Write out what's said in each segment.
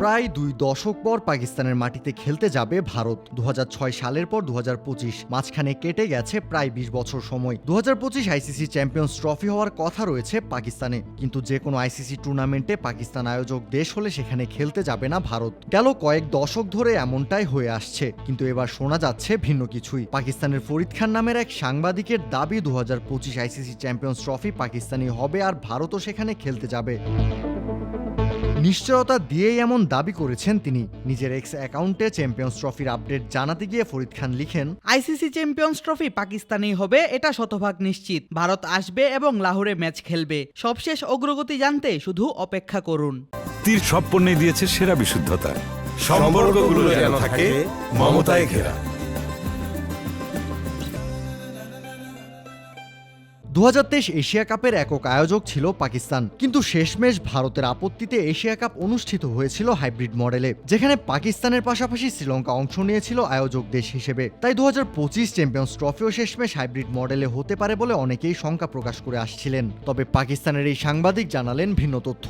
প্রায় দুই দশক পর পাকিস্তানের মাটিতে খেলতে যাবে ভারত। দু হাজার ছয় সালের পর দু হাজার পঁচিশ মাঝখানে কেটে গেছে প্রায় বিশ বছর সময়। দু হাজার পঁচিশ আইসিসি চ্যাম্পিয়ন্স ট্রফি হওয়ার কথা রয়েছে পাকিস্তানে। কিন্তু যে কোনো আইসিসি টুর্নামেন্টে পাকিস্তান আয়োজক দেশ হলে সেখানে খেলতে যাবে না ভারত। গেল কয়েক দশক ধরে এমনটাই হয়ে আসছে। কিন্তু এবার শোনা যাচ্ছে ভিন্ন কিছুই। পাকিস্তানের ফরিদ খান নামের এক সাংবাদিকের দাবি দু হাজার পঁচিশ আইসিসি চ্যাম্পিয়ন্স ট্রফি পাকিস্তানি হবে আর ভারতও সেখানে খেলতে যাবে। নিশ্চয়তা দিয়েই এমন দাবি করেছেন তিনি। নিজের এক্স অ্যাকাউন্টে চ্যাম্পিয়ন্স ট্রফির আপডেট জানাতে গিয়ে ফরিদ খান লিখেন আইসিসি চ্যাম্পিয়ন্স ট্রফি পাকিস্তানেই হবে এটা শতভাগ নিশ্চিত। ভারত আসবে এবং লাহোরে ম্যাচ খেলবে। সবশেষ অগ্রগতি জানতে শুধু অপেক্ষা করুন। তীর সব পণ্যে দিয়েছে সেরা বিশুদ্ধতা। সম্পর্কগুলো যেন থাকে মমতায় ঘেরা। দুহাজার তেইশ এশিয়া কাপের একক আয়োজক ছিল পাকিস্তান। কিন্তু শেষমেশ ভারতের আপত্তিতে এশিয়া কাপ অনুষ্ঠিত হয়েছিল হাইব্রিড মডেলে, যেখানে পাকিস্তানের পাশাপাশি শ্রীলঙ্কা অংশ নিয়েছিল আয়োজক দেশ হিসেবে। তাই দু হাজার পঁচিশ চ্যাম্পিয়ন্স ট্রফিও শেষমেশ হাইব্রিড মডেলে হতে পারে বলে অনেকেই শঙ্কা প্রকাশ করে আসছিলেন। তবে পাকিস্তানের এই সাংবাদিক জানালেন ভিন্ন তথ্য।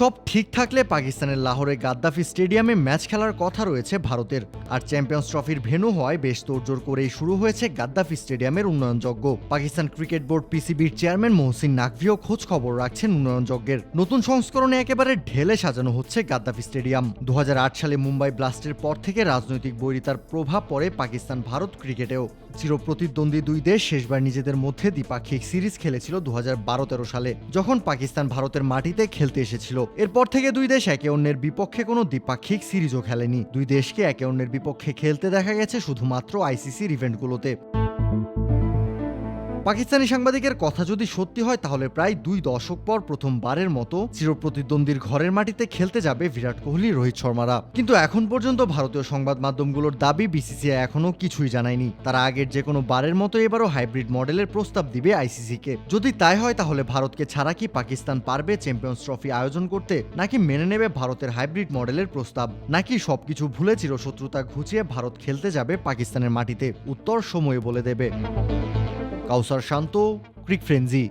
সব ঠিক থাকলে পাকিস্তানের লাহোরে গাদ্দাফি স্টেডিয়ামে ম্যাচ খেলার কথা রয়েছে ভারতের। আর চ্যাম্পিয়ন্স ট্রফির ভেন্যু হওয়ায় বেশ তোড়জোড় করেই শুরু হয়েছে গাদ্দাফি স্টেডিয়ামের উন্নয়নযজ্ঞ। পাকিস্তান ক্রিকেট বোর্ড পিসিবির চেয়ারম্যান মহসিন নাকভিও খোঁজ খবর রাখছেন উন্নয়নযজ্ঞের। নতুন সংস্করণে একেবারে ঢেলে সাজানো হচ্ছে গাদ্দাফি স্টেডিয়াম। দু হাজার আট সালে মুম্বাই ব্লাস্টের পর থেকে রাজনৈতিক বৈরিতার প্রভাব পড়ে পাকিস্তান ভারত ক্রিকেটেও। চিরপ্রতিদ্বন্দ্বী দুই দেশ, শেষবার নিজেদের মধ্যে দ্বিপাক্ষিক সিরিজ খেলেছিল দু তেরো সালে, যখন পাকিস্তান ভারতের মাটিতে খেলতে এসেছিল। এরপর থেকে দুই দেশ একে অন্যের বিপক্ষে কোনো দ্বিপাক্ষিক সিরিজও খেলেনি। দুই দেশকে একে অন্যের বিপক্ষে খেলতে দেখা গেছে শুধুমাত্র আইসিসির ইভেন্টগুলোতে। পাকিস্তানি সাংবাদিকের কথা যদি সত্যি হয়, তাহলে প্রায় দুই দশক পর প্রথমবারের মতো চিরপ্রতিদ্বন্দ্বীর ঘরের মাটিতে খেলতে যাবে বিরাট কোহলি, রোহিত শর্মারা। কিন্তু এখন পর্যন্ত ভারতীয় সংবাদ মাধ্যমগুলোর দাবি বিসিসিআই এখনও কিছুই জানায়নি। তারা আগের যে কোনো বারের মতো এবারও হাইব্রিড মডেলের প্রস্তাব দিবে আইসিসিকে। যদি তাই হয়, তাহলে ভারতকে ছাড়া কি পাকিস্তান পারবে চ্যাম্পিয়ন্স ট্রফি আয়োজন করতে, নাকি মেনে নেবে ভারতের হাইব্রিড মডেলের প্রস্তাব? নাকি সবকিছু ভুলে চিরশত্রুতা ঘুচিয়ে ভারত খেলতে যাবে পাকিস্তানের মাটিতে? উত্তর সময়ে বলে দেবে। কাউসার শান্ত ক্রিক ফ্রেঞ্জি